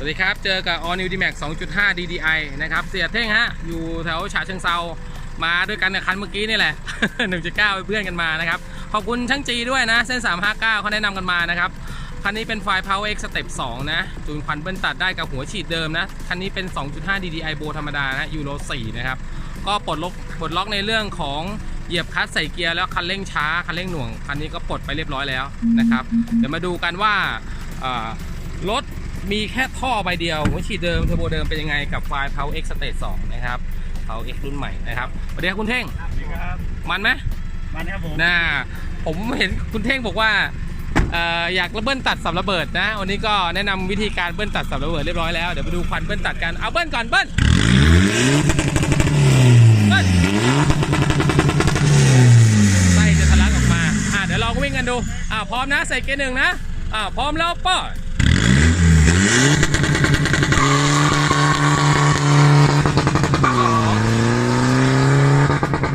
สวัสดีครับ เจอกับ All New D-Max 2.5 DDI นะครับ เสียเท่งฮะ อยู่แถวฉะเชิงเซา มาด้วยกันในคันเมื่อกี้นี่แหละ 1.9เป็นเพื่อนกันมานะครับ ขอบคุณช่างจีด้วยนะ เส้น 359เขาแนะนำกันมานะครับ คันนี้เป็นไฟล์ Power X Step 2 นะจูนควันเบิ้ลตัดได้กับหัวฉีดเดิมนะ คันนี้เป็น 2.5 DDI โบธรรมดานะยูโร4นะครับ ก็ปลดล็อกปลดล็อกในเรื่องของเหยียบคลัตช์ใส่เกียร์แล้วคันเร่งช้าคันเร่งหน่วงคันนี้ก็ปลดไปเรียบร้อยแล้วนะครับ เดี๋ยวมาดูกันว่ารถ มีแค่ท่อใบเดียวหัวฉีดเดิมเทอร์โบเดิมเป็นยังไงกับไฟล์ Power X Stage 2นะครับ Power X รุ่นใหม่นะครับสวัสดีครับคุณเท่งครับมันไหมมันครับผมน่าผมเห็นคุณเท่งบอกว่าเอ่ออยากระเบิ้ลตัดสับระเบิดนะวันนี้ก็แนะนำวิธีการเบิ้ลตัดสับระเบิดเรียบร้อยแล้วเดี๋ยวไปดูควันเบิ้ลตัดกันเอาเบิ้ลก่อนเบิ้ลเบิ้ลไส้จะทะลักออกมาอะเดี๋ยวลองวิ่งกันดูอ่าพร้อมนะใส่เกียร์หนึ่งนะอ่าพร้อมแล้วป้อ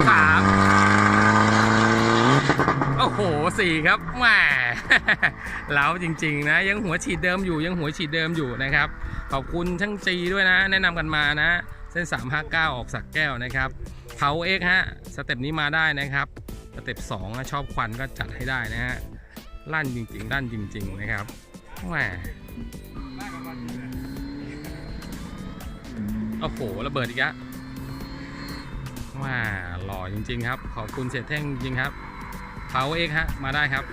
สามโอ้โหสี่ครับแหมแล้วจริง ๆ นะ ยังหัวฉีดเดิมอยู่ยังหัวฉีดเดิมอยู่นะครับ ขอบคุณช่างจีด้วยนะ แนะนำกันมานะ เส้น 359 ออกสักแก้วนะครับเผาเอ็กฮะสเต็ปนี้มาได้นะครับสเต็ป2นะชอบควันก็จัดให้ได้นะฮะลั่นจริงๆลั่นจริง ๆ นะครับแหม โอ้โหระเบิดอีกแล้วว้าหล่อจริง ๆ ครับ ขอบคุณเสียเท่งจริงครับเผาเอกฮะ มาได้ครับ